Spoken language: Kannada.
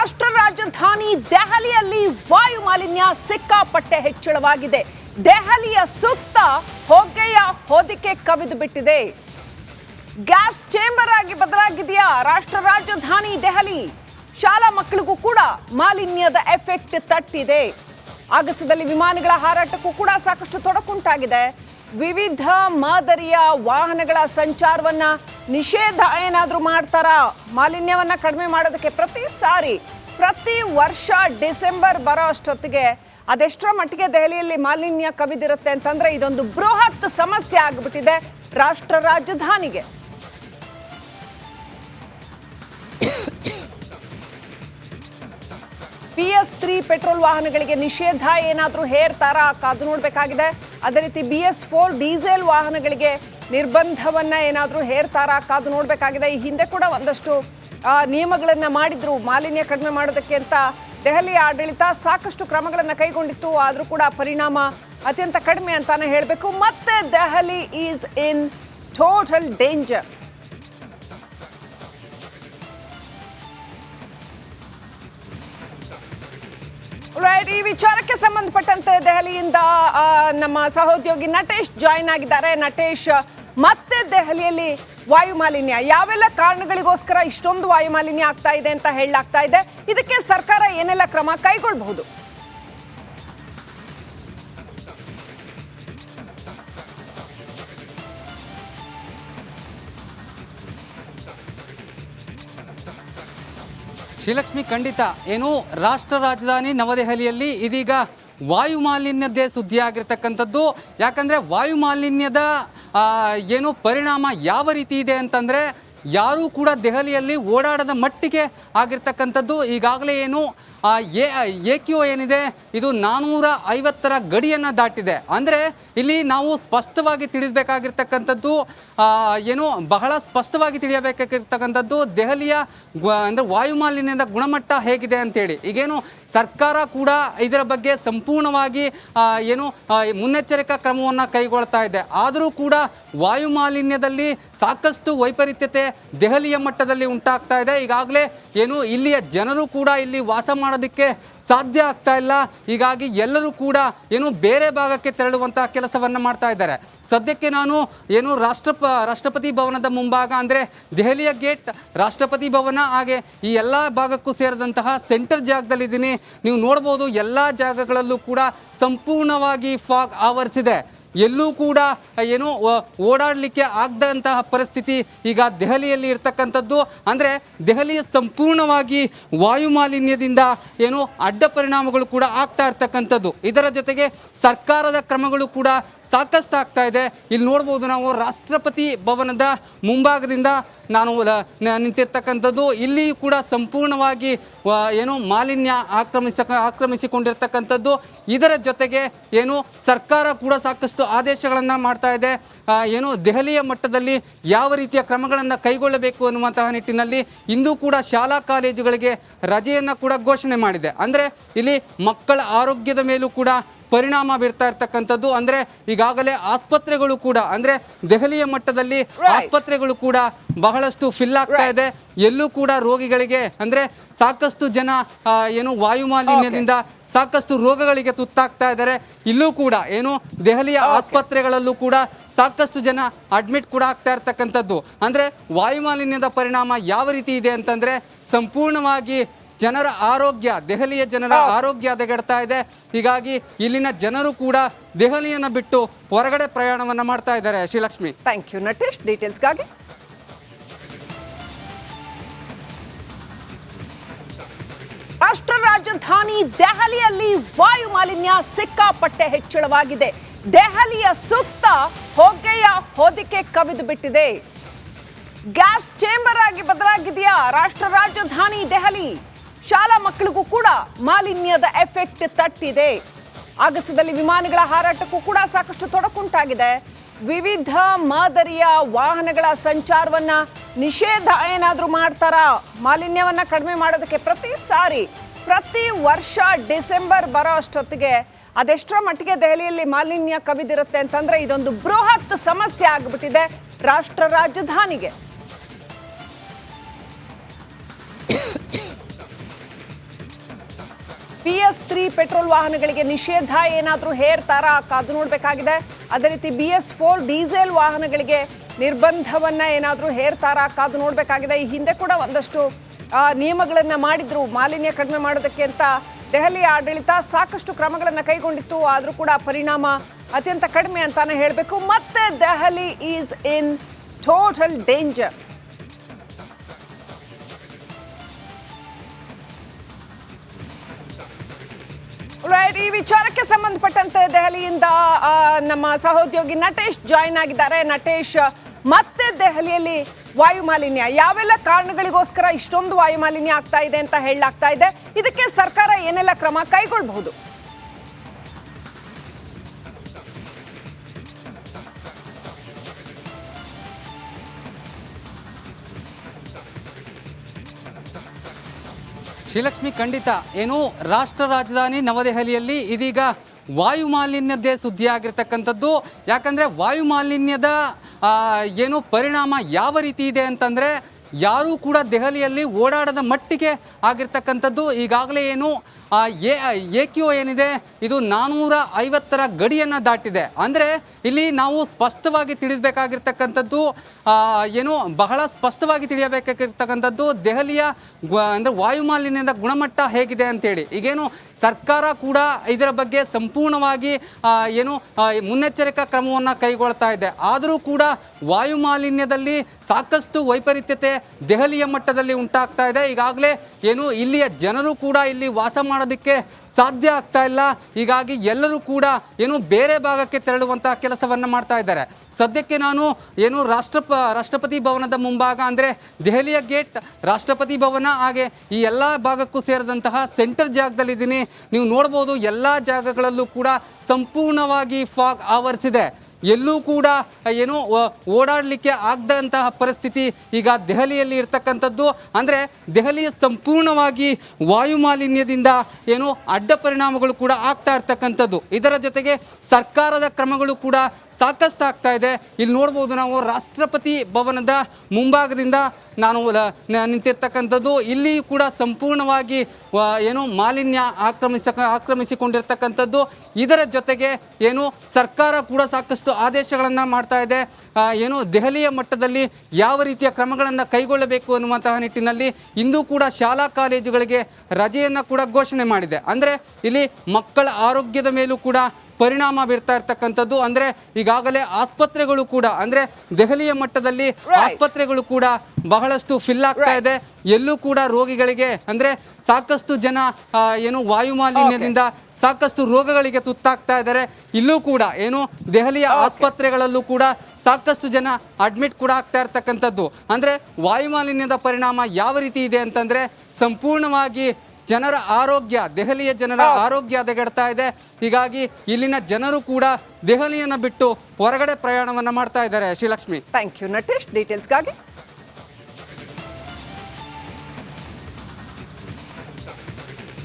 ರಾಷ್ಟ್ರ ರಾಜಧಾನಿ ದೆಹಲಿಯಲ್ಲಿ ವಾಯು ಮಾಲಿನ್ಯ ಸಿಕ್ಕಾಪಟ್ಟೆ ಹೆಚ್ಚಳವಾಗಿದೆ. ದೆಹಲಿಯ ಸುತ್ತ ಹೊಗೆಯ ಹೊದಿಕೆ ಕವಿದು ಬಿಟ್ಟಿದೆ. ಗ್ಯಾಸ್ ಚೇಂಬರ್ ಆಗಿ ಬದಲಾಗಿದೆಯಾ ರಾಷ್ಟ್ರ ರಾಜಧಾನಿ ದೆಹಲಿ? ಶಾಲಾ ಮಕ್ಕಳಿಗೂ ಕೂಡ ಮಾಲಿನ್ಯದ ಎಫೆಕ್ಟ್ ತಟ್ಟಿದೆ. ಆಗಸದಲ್ಲಿ ವಿಮಾನಗಳ ಹಾರಾಟಕ್ಕೂ ಕೂಡ ಸಾಕಷ್ಟು ತೊಡಕುಂಟಾಗಿದೆ. ವಿವಿಧ ಮಾದರಿಯ ವಾಹನಗಳ ಸಂಚಾರವನ್ನ ನಿಷೇಧ ಏನಾದರೂ ಮಾಡ್ತಾರಾ? ಮಾಲಿನ್ಯವನ್ನ ಕಡಿಮೆ ಮಾಡೋದಕ್ಕೆ ಪ್ರತಿ ಸಾರಿ, ಪ್ರತಿ ವರ್ಷ ಡಿಸೆಂಬರ್ ಬರೋ ಅಷ್ಟೊತ್ತಿಗೆ ಅದೆಷ್ಟರ ಮಟ್ಟಿಗೆ ದೆಹಲಿಯಲ್ಲಿ ಮಾಲಿನ್ಯ ಕವಿದಿರುತ್ತೆ ಅಂತಂದ್ರೆ ಇದೊಂದು ಬೃಹತ್ ಸಮಸ್ಯೆ ಆಗಿಬಿಟ್ಟಿದೆ ರಾಷ್ಟ್ರ ರಾಜಧಾನಿಗೆ. ಪಿ ಎಸ್ ತ್ರೀ ಪೆಟ್ರೋಲ್ ವಾಹನಗಳಿಗೆ ನಿಷೇಧ, ಏನಾದರೂ ಹೇರ್ತಾರಾ ಕಾದು ನೋಡಬೇಕಾಗಿದೆ. ಅದೇ ರೀತಿ ಬಿ ಎಸ್ ಫೋರ್ ಡೀಸೆಲ್ ವಾಹನಗಳಿಗೆ ನಿರ್ಬಂಧವನ್ನು ಏನಾದರೂ ಹೇರ್ತಾರಾ ಕಾದು ನೋಡಬೇಕಾಗಿದೆ. ಈ ಹಿಂದೆ ಕೂಡ ಒಂದಷ್ಟು ನಿಯಮಗಳನ್ನು ಮಾಡಿದ್ರು. ಮಾಲಿನ್ಯ ಕಡಿಮೆ ಮಾಡೋದಕ್ಕೆ ಅಂತ ದೆಹಲಿ ಆಡಳಿತ ಸಾಕಷ್ಟು ಕ್ರಮಗಳನ್ನು ಕೈಗೊಂಡಿತ್ತು. ಆದರೂ ಕೂಡ ಪರಿಣಾಮ ಅತ್ಯಂತ ಕಡಿಮೆ ಅಂತಾನೆ ಹೇಳಬೇಕು. ಮತ್ತೆ Delhi is in total danger right ಈ ವಿಚಾರಕ್ಕೆ ಸಂಬಂಧಪಟ್ಟಂತೆ ದೆಹಲಿಯಿಂದ ನಮ್ಮ ಸಹೋದ್ಯೋಗಿ ನಟೇಶ್ ಜಾಯಿನ್ ಆಗಿದ್ದಾರೆ. ನಟೇಶ್, ಮತ್ತೆ ದೆಹಲಿಯಲ್ಲಿ ವಾಯು ಮಾಲಿನ್ಯ ಯಾವೆಲ್ಲ ಕಾರಣಗಳಿಗೋಸ್ಕರ ಇಷ್ಟೊಂದು ವಾಯು ಮಾಲಿನ್ಯ ಆಗ್ತಾ ಇದೆ ಅಂತ ಹೇಳಲಾಗ್ತಾ ಇದೆ. ಇದಕ್ಕೆ ಸರ್ಕಾರ ಏನೆಲ್ಲ ಕ್ರಮ ಕೈಗೊಳ್ಳಬಹುದು ಶ್ರೀಲಕ್ಷ್ಮಿ ಖಂಡಿತ ಏನು ರಾಷ್ಟ್ರ ರಾಜಧಾನಿ ನವದೆಹಲಿಯಲ್ಲಿ ಇದೀಗ ವಾಯು ಮಾಲಿನ್ಯದ್ದೇ ಸುದ್ದಿ ಆಗಿರ್ತಕ್ಕಂಥದ್ದು ಯಾಕಂದರೆ ವಾಯು ಮಾಲಿನ್ಯದ ಏನು ಪರಿಣಾಮ ಯಾವ ರೀತಿ ಇದೆ ಅಂತಂದರೆ, ಯಾರೂ ಕೂಡ ದೆಹಲಿಯಲ್ಲಿ ಓಡಾಡದ ಮಟ್ಟಿಗೆ ಆಗಿರ್ತಕ್ಕಂಥದ್ದು. ಈಗಾಗಲೇ ಏನು ಎ ಎ ಕ್ಯೂ ಏನಿದೆ? ಇದು ನಾನ್ನೂರ ಐವತ್ತರ ಗಡಿಯನ್ನು ದಾಟಿದೆ. ಅಂದರೆ ಇಲ್ಲಿ ನಾವು ಸ್ಪಷ್ಟವಾಗಿ ತಿಳಿಸಬೇಕಾಗಿರ್ತಕ್ಕಂಥದ್ದು ಏನು ಬಹಳ ಸ್ಪಷ್ಟವಾಗಿ ತಿಳಿಯಬೇಕಾಗಿರ್ತಕ್ಕಂಥದ್ದು ದೆಹಲಿಯ ಅಂದರೆ ವಾಯುಮಾಲಿನ್ಯದ ಗುಣಮಟ್ಟ ಹೇಗಿದೆ ಅಂತೇಳಿ. ಈಗೇನು ಸರ್ಕಾರ ಕೂಡ ಇದರ ಬಗ್ಗೆ ಸಂಪೂರ್ಣವಾಗಿ ಏನು ಮುನ್ನೆಚ್ಚರಿಕಾ ಕ್ರಮವನ್ನು ಕೈಗೊಳ್ತಾ ಇದೆ. ಆದರೂ ಕೂಡ ವಾಯುಮಾಲಿನ್ಯದಲ್ಲಿ ಸಾಕಷ್ಟು ವೈಪರೀತ್ಯತೆ ದೆಹಲಿಯ ಮಟ್ಟದಲ್ಲಿ ಉಂಟಾಗ್ತಾ ಇದೆ. ಈಗಾಗಲೇ, ಏನು ಇಲ್ಲಿಯ ಜನರು ಕೂಡ ಇಲ್ಲಿ ವಾಸ ಮಾಡೋದಕ್ಕೆ ಸಾಧ್ಯ ಆಗ್ತಾ ಇಲ್ಲ. ಹೀಗಾಗಿ ಎಲ್ಲರೂ ಕೂಡ ಏನು ಬೇರೆ ಭಾಗಕ್ಕೆ ತೆರಳುವಂತಹ ಕೆಲಸವನ್ನು ಮಾಡ್ತಾ ಇದ್ದಾರೆ. ಸದ್ಯಕ್ಕೆ ನಾನು ಏನು ರಾಷ್ಟ್ರಪ, ರಾಷ್ಟ್ರಪತಿ ಭವನದ ಮುಂಭಾಗ ಅಂದರೆ ದೆಹಲಿಯ ಗೇಟ್, ರಾಷ್ಟ್ರಪತಿ ಭವನ, ಹಾಗೆ ಈ ಎಲ್ಲ ಭಾಗಕ್ಕೂ ಸೇರಿದಂತಹ ಸೆಂಟರ್ ಜಾಗದಲ್ಲಿದ್ದೀನಿ. ನೀವು ನೋಡ್ಬೋದು ಎಲ್ಲ ಜಾಗಗಳಲ್ಲೂ ಕೂಡ ಸಂಪೂರ್ಣವಾಗಿ ಫಾಗ್ ಆವರಿಸಿದೆ. ಎಲ್ಲೂ ಕೂಡ ಏನು ಓಡಾಡಲಿಕ್ಕೆ ಆಗದಂತಹ ಪರಿಸ್ಥಿತಿ ಈಗ ದೆಹಲಿಯಲ್ಲಿ ಇರ್ತಕ್ಕಂಥದ್ದು. ಅಂದರೆ ದೆಹಲಿಯ ಸಂಪೂರ್ಣವಾಗಿ ವಾಯು ಮಾಲಿನ್ಯದಿಂದ ಏನು ಅಡ್ಡ ಪರಿಣಾಮಗಳು ಕೂಡ ಆಗ್ತಾ ಇರ್ತಕ್ಕಂಥದ್ದು. ಇದರ ಜೊತೆಗೆ ಸರ್ಕಾರದ ಕ್ರಮಗಳು ಕೂಡ ಸಾಕಷ್ಟು ಆಗ್ತಾ ಇದೆ. ಇಲ್ಲಿ ನೋಡ್ಬೋದು ನಾವು ರಾಷ್ಟ್ರಪತಿ ಭವನದ ಮುಂಭಾಗದಿಂದ ನಾನು ನಿಂತಿರ್ತಕ್ಕಂಥದ್ದು. ಇಲ್ಲಿ ಕೂಡ ಸಂಪೂರ್ಣವಾಗಿ ಏನು ಮಾಲಿನ್ಯ ಆಕ್ರಮಿಸ, ಆಕ್ರಮಿಸಿಕೊಂಡಿರ್ತಕ್ಕಂಥದ್ದು. ಇದರ ಜೊತೆಗೆ ಏನು ಸರ್ಕಾರ ಕೂಡ ಸಾಕಷ್ಟು ಆದೇಶಗಳನ್ನು ಮಾಡ್ತಾ ಇದೆ. ಏನು ದೆಹಲಿಯ ಮಟ್ಟದಲ್ಲಿ ಯಾವ ರೀತಿಯ ಕ್ರಮಗಳನ್ನು ಕೈಗೊಳ್ಳಬೇಕು ಅನ್ನುವಂತಹ ನಿಟ್ಟಿನಲ್ಲಿ ಇಂದು ಕೂಡ ಶಾಲಾ ಕಾಲೇಜುಗಳಿಗೆ ರಜೆಯನ್ನು ಕೂಡ ಘೋಷಣೆ ಮಾಡಿದೆ. ಅಂದರೆ ಇಲ್ಲಿ ಮಕ್ಕಳ ಆರೋಗ್ಯದ ಮೇಲೂ ಕೂಡ ಪರಿಣಾಮ ಬೀರ್ತಾ ಇರ್ತಕ್ಕಂಥದ್ದು. ಅಂದ್ರೆ ಈಗಾಗಲೇ ಆಸ್ಪತ್ರೆಗಳು ಕೂಡ ಅಂದ್ರೆ ದೆಹಲಿಯ ಮಟ್ಟದಲ್ಲಿ ಆಸ್ಪತ್ರೆಗಳು ಕೂಡ ಬಹಳಷ್ಟು ಫಿಲ್ ಆಗ್ತಾ ಇದೆ. ಎಲ್ಲೂ ಕೂಡ ರೋಗಿಗಳಿಗೆ ಅಂದ್ರೆ ಸಾಕಷ್ಟು ಜನ ಏನು ವಾಯುಮಾಲಿನ್ಯದಿಂದ ಸಾಕಷ್ಟು ರೋಗಗಳಿಗೆ ತುತ್ತಾಗ್ತಾ ಇದ್ದಾರೆ. ಇಲ್ಲೂ ಕೂಡ ಏನು ದೆಹಲಿಯ ಆಸ್ಪತ್ರೆಗಳಲ್ಲೂ ಕೂಡ ಸಾಕಷ್ಟು ಜನ ಅಡ್ಮಿಟ್ ಕೂಡ ಆಗ್ತಾ ಇರ್ತಕ್ಕಂಥದ್ದು. ಅಂದ್ರೆ ವಾಯುಮಾಲಿನ್ಯದ ಪರಿಣಾಮ ಯಾವ ರೀತಿ ಇದೆ ಅಂತಂದ್ರೆ ಸಂಪೂರ್ಣವಾಗಿ ಜನರ ಆರೋಗ್ಯ ದೆಹಲಿಯ ಜನರ ಆರೋಗ್ಯ ಹದಗೆಡ್ತಾ ಇದೆ. ಹೀಗಾಗಿ ಇಲ್ಲಿನ ಜನರು ಕೂಡ ದೆಹಲಿಯನ್ನು ಬಿಟ್ಟು ಹೊರಗಡೆ ಪ್ರಯಾಣವನ್ನು ಮಾಡ್ತಾ ಇದ್ದಾರೆ. ಶ್ರೀಲಕ್ಷ್ಮಿ. ಥ್ಯಾಂಕ್ ಯು ನಟೇಶ್ ಡೀಟೇಲ್ಸ್ಗಾಗಿ ರಾಷ್ಟ್ರ ರಾಜಧಾನಿ ದೆಹಲಿಯಲ್ಲಿ ವಾಯು ಮಾಲಿನ್ಯ ಸಿಕ್ಕಾಪಟ್ಟೆ ಹೆಚ್ಚಳವಾಗಿದೆ. ದೆಹಲಿಯ ಸುತ್ತ ಹೊಗೆಯ ಹೊದಿಕೆ ಕವಿದು ಬಿಟ್ಟಿದೆ. ಗ್ಯಾಸ್ ಚೇಂಬರ್ ಆಗಿ ಬದಲಾಗಿದೆಯಾ ರಾಷ್ಟ್ರ ರಾಜಧಾನಿ ದೆಹಲಿ? ಶಾಲಾ ಮಕ್ಕಳಿಗೂ ಕೂಡ ಮಾಲಿನ್ಯದ ಎಫೆಕ್ಟ್ ತಟ್ಟಿದೆ. ಆಗಸದಲ್ಲಿ ವಿಮಾನಗಳ ಹಾರಾಟಕ್ಕೂ ಕೂಡ ಸಾಕಷ್ಟು ತೊಡಕುಂಟಾಗಿದೆ. ವಿವಿಧ ಮಾದರಿಯ ವಾಹನಗಳ ಸಂಚಾರವನ್ನ ನಿಷೇಧ ಏನಾದರೂ ಮಾಡ್ತಾರಾ? ಮಾಲಿನ್ಯವನ್ನ ಕಡಿಮೆ ಮಾಡೋದಕ್ಕೆ ಪ್ರತಿ ಸಾರಿ, ಪ್ರತಿ ವರ್ಷ ಡಿಸೆಂಬರ್ ಬರೋ ಅಷ್ಟೊತ್ತಿಗೆ ಅದೆಷ್ಟರ ಮಟ್ಟಿಗೆ ದೆಹಲಿಯಲ್ಲಿ ಮಾಲಿನ್ಯ ಕವಿದಿರುತ್ತೆ ಅಂತಂದ್ರೆ ಇದೊಂದು ಬೃಹತ್ ಸಮಸ್ಯೆ ಆಗ್ಬಿಟ್ಟಿದೆ ರಾಷ್ಟ್ರ ರಾಜಧಾನಿಗೆ. ಪಿ ಎಸ್ ತ್ರೀ ಪೆಟ್ರೋಲ್ ವಾಹನಗಳಿಗೆ ನಿಷೇಧ, ಏನಾದರೂ ಹೇರ್ತಾರಾ ಕಾದು ನೋಡಬೇಕಾಗಿದೆ. ಅದೇ ರೀತಿ ಬಿ ಎಸ್ ಫೋರ್ ಡೀಸೆಲ್ ವಾಹನಗಳಿಗೆ ನಿರ್ಬಂಧವನ್ನು ಏನಾದರೂ ಹೇರ್ತಾರಾ ಕಾದು ನೋಡಬೇಕಾಗಿದೆ. ಈ ಹಿಂದೆ ಕೂಡ ಒಂದಷ್ಟು ನಿಯಮಗಳನ್ನು ಮಾಡಿದ್ರು. ಮಾಲಿನ್ಯ ಕಡಿಮೆ ಮಾಡೋದಕ್ಕೆ ಅಂತ ದೆಹಲಿ ಆಡಳಿತ ಸಾಕಷ್ಟು ಕ್ರಮಗಳನ್ನು ಕೈಗೊಂಡಿತ್ತು. ಆದರೂ ಕೂಡ ಪರಿಣಾಮ ಅತ್ಯಂತ ಕಡಿಮೆ ಅಂತಾನೆ ಹೇಳಬೇಕು. ಮತ್ತೆ Delhi is in total danger right ಈ ವಿಚಾರಕ್ಕೆ ಸಂಬಂಧಪಟ್ಟಂತೆ ದೆಹಲಿಯಿಂದ ನಮ್ಮ ಸಹೋದ್ಯೋಗಿ ನಟೇಶ್ ಜಾಯಿನ್ ಆಗಿದ್ದಾರೆ. ನಟೇಶ್, ಮತ್ತೆ ದೆಹಲಿಯಲ್ಲಿ ವಾಯು ಮಾಲಿನ್ಯ ಯಾವೆಲ್ಲ ಕಾರಣಗಳಿಗೋಸ್ಕರ ಇಷ್ಟೊಂದು ವಾಯು ಮಾಲಿನ್ಯ ಆಗ್ತಾ ಇದೆ ಅಂತ ಹೇಳಲಾಗ್ತಾ ಇದೆ. ಇದಕ್ಕೆ ಸರ್ಕಾರ ಏನೆಲ್ಲ ಕ್ರಮ ಕೈಗೊಳ್ಳಬಹುದು ಶ್ರೀಲಕ್ಷ್ಮಿ ಖಂಡಿತ ಏನು ರಾಷ್ಟ್ರ ರಾಜಧಾನಿ ನವದೆಹಲಿಯಲ್ಲಿ ಇದೀಗ ವಾಯು ಮಾಲಿನ್ಯದ್ದೇ ಸುದ್ದಿ ಆಗಿರ್ತಕ್ಕಂಥದ್ದು ಯಾಕಂದರೆ ವಾಯು ಮಾಲಿನ್ಯದ ಏನು ಪರಿಣಾಮ ಯಾವ ರೀತಿ ಇದೆ ಅಂತಂದರೆ ಯಾರೂ ಕೂಡ ದೆಹಲಿಯಲ್ಲಿ ಓಡಾಡದ ಮಟ್ಟಿಗೆ ಆಗಿರ್ತಕ್ಕಂಥದ್ದು. ಈಗಾಗಲೇ ಏನು ಆ, ಎ ಎ ಕ್ಯೂ ಏನಿದೆ? ಇದು ನಾನ್ನೂರ ಐವತ್ತರ ಗಡಿಯನ್ನು ದಾಟಿದೆ. ಅಂದರೆ ಇಲ್ಲಿ ನಾವು ಸ್ಪಷ್ಟವಾಗಿ ತಿಳಿಸಬೇಕಾಗಿರ್ತಕ್ಕಂಥದ್ದು ಏನು ಬಹಳ ಸ್ಪಷ್ಟವಾಗಿ ತಿಳಿಯಬೇಕಾಗಿರ್ತಕ್ಕಂಥದ್ದು ದೆಹಲಿಯ ಅಂದರೆ ವಾಯುಮಾಲಿನ್ಯದ ಗುಣಮಟ್ಟ ಹೇಗಿದೆ ಅಂತೇಳಿ. ಈಗೇನು ಸರ್ಕಾರ ಕೂಡ ಇದರ ಬಗ್ಗೆ ಸಂಪೂರ್ಣವಾಗಿ ಏನು ಮುನ್ನೆಚ್ಚರಿಕಾ ಕ್ರಮವನ್ನು ಕೈಗೊಳ್ತಾ ಇದೆ. ಆದರೂ ಕೂಡ ವಾಯುಮಾಲಿನ್ಯದಲ್ಲಿ ಸಾಕಷ್ಟು ವೈಪರೀತ್ಯತೆ ದೆಹಲಿಯ ಮಟ್ಟದಲ್ಲಿ ಉಂಟಾಗ್ತಾ ಇದೆ. ಈಗಾಗಲೇ ಏನು ಇಲ್ಲಿಯ ಜನರು ಕೂಡ ಇಲ್ಲಿ ವಾಸ ಮಾಡೋದಕ್ಕೆ ಸಾಧ್ಯ ಆಗ್ತಾ ಇಲ್ಲ. ಹೀಗಾಗಿ ಎಲ್ಲರೂ ಕೂಡ ಏನು ಬೇರೆ ಭಾಗಕ್ಕೆ ತೆರಳುವಂತಹ ಕೆಲಸವನ್ನು ಮಾಡ್ತಾ ಇದ್ದಾರೆ. ಸದ್ಯಕ್ಕೆ ನಾನು ಏನು ರಾಷ್ಟ್ರಪ, ರಾಷ್ಟ್ರಪತಿ ಭವನದ ಮುಂಭಾಗ ಅಂದರೆ ದೆಹಲಿಯ ಗೇಟ್ ರಾಷ್ಟ್ರಪತಿ ಭವನ, ಹಾಗೆ ಈ ಎಲ್ಲ ಭಾಗಕ್ಕೂ ಸೇರಿದಂತಹ ಸೆಂಟರ್ ಜಾಗದಲ್ಲಿದ್ದೀನಿ ನೀವು ನೋಡ್ಬೋದು ಎಲ್ಲ ಜಾಗಗಳಲ್ಲೂ ಕೂಡ ಸಂಪೂರ್ಣವಾಗಿ ಫಾಗ್ ಆವರಿಸಿದೆ. ಎಲ್ಲೂ ಕೂಡ ಏನು ಓಡಾಡಲಿಕ್ಕೆ ಆಗದಂತಹ ಪರಿಸ್ಥಿತಿ ಈಗ ದೆಹಲಿಯಲ್ಲಿ ಇರ್ತಕ್ಕಂಥದ್ದು. ಅಂದರೆ ದೆಹಲಿಯ ಸಂಪೂರ್ಣವಾಗಿ ವಾಯು ಮಾಲಿನ್ಯದಿಂದ ಏನು ಅಡ್ಡ ಪರಿಣಾಮಗಳು ಕೂಡ ಆಗ್ತಾ ಇರ್ತಕ್ಕಂಥದ್ದು. ಇದರ ಜೊತೆಗೆ ಸರ್ಕಾರದ ಕ್ರಮಗಳು ಕೂಡ ಸಾಕಷ್ಟು ಆಗ್ತಾ ಇದೆ. ಇಲ್ಲಿ ನೋಡ್ಬೋದು ನಾವು ರಾಷ್ಟ್ರಪತಿ ಭವನದ ಮುಂಭಾಗದಿಂದ ನಾನು ನಿಂತಿರ್ತಕ್ಕಂಥದ್ದು. ಇಲ್ಲಿ ಕೂಡ ಸಂಪೂರ್ಣವಾಗಿ ಏನು ಮಾಲಿನ್ಯ ಆಕ್ರಮಿಸ, ಆಕ್ರಮಿಸಿಕೊಂಡಿರ್ತಕ್ಕಂಥದ್ದು. ಇದರ ಜೊತೆಗೆ ಏನು ಸರ್ಕಾರ ಕೂಡ ಸಾಕಷ್ಟು ಆದೇಶಗಳನ್ನು ಮಾಡ್ತಾ ಇದೆ. ಏನು ದೆಹಲಿಯ ಮಟ್ಟದಲ್ಲಿ ಯಾವ ರೀತಿಯ ಕ್ರಮಗಳನ್ನು ಕೈಗೊಳ್ಳಬೇಕು ಅನ್ನುವಂತಹ ನಿಟ್ಟಿನಲ್ಲಿ ಇಂದು ಕೂಡ ಶಾಲಾ ಕಾಲೇಜುಗಳಿಗೆ ರಜೆಯನ್ನು ಕೂಡ ಘೋಷಣೆ ಮಾಡಿದೆ. ಅಂದರೆ ಇಲ್ಲಿ ಮಕ್ಕಳ ಆರೋಗ್ಯದ ಮೇಲೂ ಕೂಡ ಪರಿಣಾಮ ಬೀರ್ತಾ ಇರ್ತಕ್ಕಂಥದ್ದು. ಅಂದ್ರೆ ಈಗಾಗಲೇ ಆಸ್ಪತ್ರೆಗಳು ಕೂಡ ಅಂದ್ರೆ ದೆಹಲಿಯ ಮಟ್ಟದಲ್ಲಿ ಆಸ್ಪತ್ರೆಗಳು ಕೂಡ ಬಹಳಷ್ಟು ಫಿಲ್ ಆಗ್ತಾ ಇದೆ. ಎಲ್ಲೂ ಕೂಡ ರೋಗಿಗಳಿಗೆ ಅಂದ್ರೆ ಸಾಕಷ್ಟು ಜನ ಏನು ವಾಯುಮಾಲಿನ್ಯದಿಂದ ಸಾಕಷ್ಟು ರೋಗಗಳಿಗೆ ತುತ್ತಾಗ್ತಾ ಇದ್ದಾರೆ. ಇಲ್ಲೂ ಕೂಡ ಏನು ದೆಹಲಿಯ ಆಸ್ಪತ್ರೆಗಳಲ್ಲೂ ಕೂಡ ಸಾಕಷ್ಟು ಜನ ಅಡ್ಮಿಟ್ ಕೂಡ ಆಗ್ತಾ ಇರ್ತಕ್ಕಂಥದ್ದು. ಅಂದ್ರೆ ವಾಯುಮಾಲಿನ್ಯದ ಪರಿಣಾಮ ಯಾವ ರೀತಿ ಇದೆ ಅಂತಂದ್ರೆ ಸಂಪೂರ್ಣವಾಗಿ ಜನರ ಆರೋಗ್ಯ ದೆಹಲಿಯ ಜನರ ಆರೋಗ್ಯ ಹದಗೆಡ್ತಾ ಇದೆ. ಹೀಗಾಗಿ ಇಲ್ಲಿನ ಜನರು ಕೂಡ ದೆಹಲಿಯನ್ನು ಬಿಟ್ಟು ಹೊರಗಡೆ ಪ್ರಯಾಣವನ್ನು ಮಾಡ್ತಾ ಇದ್ದಾರೆ. ಶ್ರೀಲಕ್ಷ್ಮಿ. Thank you Natesh ಡೀಟೇಲ್ಸ್ಗಾಗಿ